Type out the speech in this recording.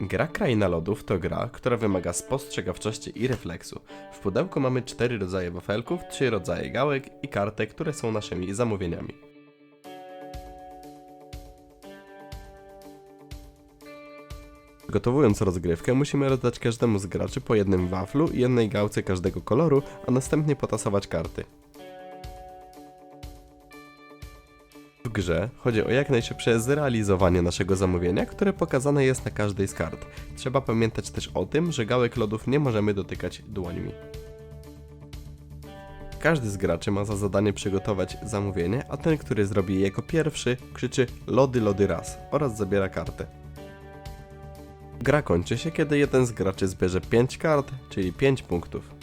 Gra Kraina Lodów to gra, która wymaga spostrzegawczości i refleksu. W pudełku mamy cztery rodzaje wafelków, trzy rodzaje gałek i kartek, które są naszymi zamówieniami. Przygotowując rozgrywkę, musimy rozdać każdemu z graczy po jednym waflu i jednej gałce każdego koloru, a następnie potasować karty. W grze chodzi o jak najszybsze zrealizowanie naszego zamówienia, które pokazane jest na każdej z kart. Trzeba pamiętać też o tym, że gałek lodów nie możemy dotykać dłońmi. Każdy z graczy ma za zadanie przygotować zamówienie, a ten, który zrobi je jako pierwszy, krzyczy lody, lody raz oraz zabiera kartę. Gra kończy się, kiedy jeden z graczy zbierze 5 kart, czyli 5 punktów.